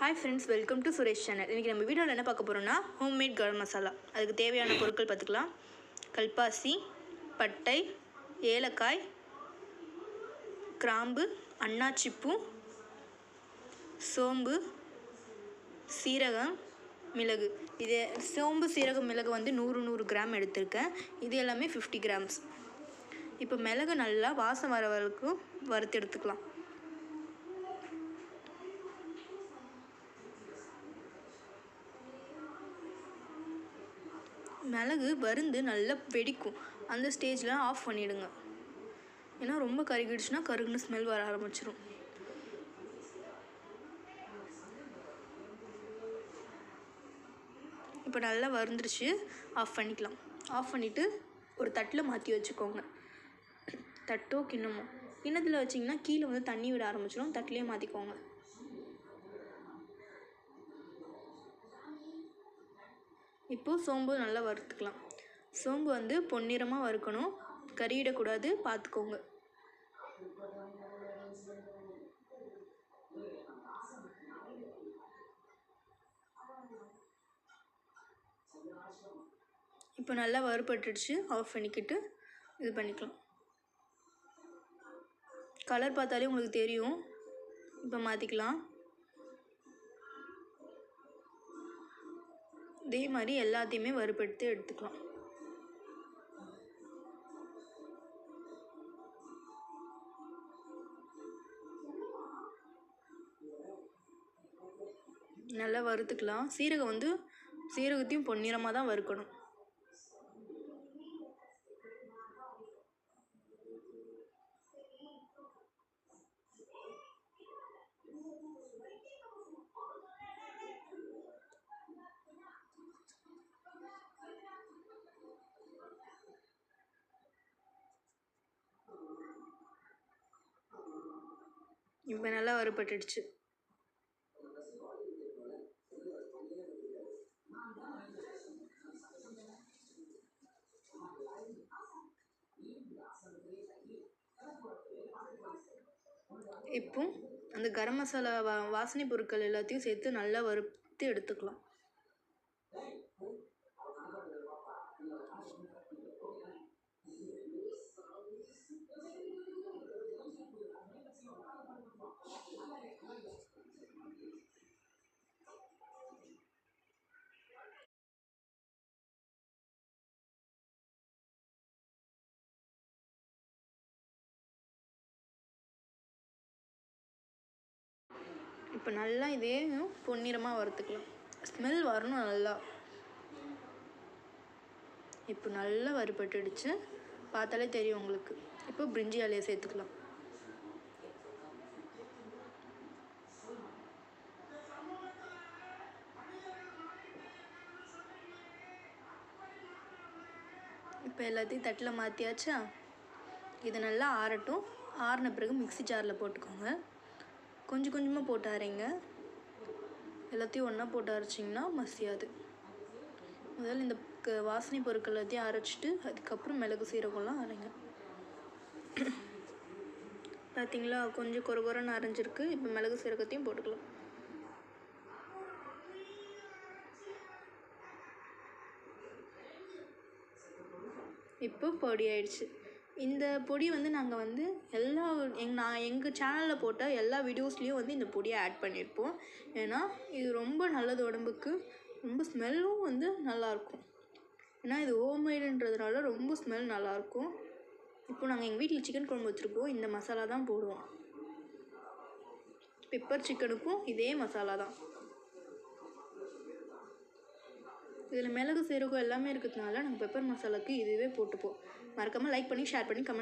Hi friends welcome to Suresh channel இன்றைக்கி நம்ம வீடியோவில் என்ன பார்க்க போகிறோம்னா ஹோம்மேட் கரம் மசாலா அதுக்கு தேவையான பொருட்கள் பார்த்துக்கலாம். கல்பாசி பட்டை ஏலக்காய் கிராம்பு அன்னாச்சிப்பூ சோம்பு சீரகம் மிளகு. இது சோம்பு சீரகம் மிளகு வந்து நூறு நூறு கிராம் எடுத்திருக்கேன். இது எல்லாமே ஃபிஃப்டி கிராம்ஸ் இப்போ மிளகு நல்லா வாசம் வர வரைக்கும் வறுத்து எடுத்துக்கலாம். மிளகு வருந்து நல்லா வெடிக்கும். அந்த ஸ்டேஜில் ஆஃப் பண்ணிவிடுங்க ஏன்னா ரொம்ப கருகிடுச்சுன்னா கருகுன்னு ஸ்மெல் வர ஆரம்பிச்சிடும் இப்போ நல்லா வறுந்துருச்சு. ஆஃப் பண்ணிக்கலாம். ஆஃப் பண்ணிவிட்டு ஒரு தட்டில் மாற்றி வச்சுக்கோங்க. தட்டோ கிண்ணமோ. கிண்ணத்தில் வச்சிங்கன்னா கீழே வந்து தண்ணி விட ஆரம்பிச்சிடும் தட்டிலே மாற்றிக்கோங்க இப்போது சோம்பு நல்லா வறுத்துக்கலாம். சோம்பு வந்து பொன்னிறமாக வறுக்கணும். கறியிடக்கூடாது பார்த்துக்கோங்க. இப்போ நல்லா வறுபட்டுடுச்சு ஆஃப் பண்ணிக்கிட்டு இது பண்ணிக்கலாம். கலர் பார்த்தாலே உங்களுக்கு தெரியும். இப்போ மாற்றிக்கலாம் இதே மாதிரி எல்லாத்தையுமே வறுப்படுத்தி எடுத்துக்கலாம். நல்லா வறுத்துக்கலாம். சீரகம் வந்து சீரகத்தையும் பொன்னிறமாக தான் வறுக்கணும். இப்போ நல்லா வறுபட்டுடுச்சு. இப்போ அந்த கரம் மசாலா வா வாசனை பொருட்கள் எல்லாத்தையும் சேர்த்து நல்லா வறுத்து எடுத்துக்கலாம். இப்போ நல்லா இதையும் பொன்னிறமாக வறுத்துக்கலாம். ஸ்மெல் வரணும் நல்லா. இப்போ நல்லா வறுபட்டுடுச்சு. பார்த்தாலே தெரியும் உங்களுக்கு. இப்போ பிரிஞ்சி இலையை சேர்த்துக்கலாம். இப்போ எல்லாத்தையும் தட்டில் மாற்றியாச்சா? இது நல்லா ஆறட்டும். ஆறின பிறகு மிக்ஸி ஜாரில் போட்டுக்கோங்க. கொஞ்சம் கொஞ்சமாக போட்டு அரைங்க எல்லாத்தையும் ஒன்றா போட்டு அரைச்சிங்கன்னா மசியாது. முதல்ல இந்த க வாசனை பொருட்கள் எல்லாத்தையும் அரைச்சிட்டு அதுக்கப்புறம் மிளகு சீரகம்லாம் அரைங்க. பார்த்தீங்களா கொஞ்சம் கொர கொரன்னு அரைஞ்சிருக்கு. இப்போ மிளகு சீரகத்தையும் போட்டுக்கலாம். இப்போ பொடி ஆயிடுச்சு. இந்த பொடி வந்து நாங்கள் வந்து எல்லா எங் நான் எங்கள் சேனலில் போட்ட எல்லா வீடியோஸ்லேயும் வந்து இந்த பொடியை ஆட் பண்ணியிருப்போம் ஏன்னா இது ரொம்ப நல்லது உடம்புக்கு. ரொம்ப ஸ்மெல்லும் வந்து நல்லாயிருக்கும் ஏன்னா இது ஹோம்மேடுன்றதுனால ரொம்ப ஸ்மெல் நல்லாயிருக்கும் இப்போ நாங்கள் எங்கள் வீட்டில் சிக்கன் குழம்பு வச்சுருக்கோம். இந்த மசாலா தான் போடுவோம். பெப்பர் சிக்கனுக்கும் இதே மசாலா தான். இதில் மிளகு சீரகம் எல்லாமே இருக்கிறதுனால நாங்கள் பெப்பர் மசாலாவுக்கு இதுவே போட்டுப்போம். மறக்காமல் லைக் பண்ணி ஷேர் பண்ணி கமெண்ட்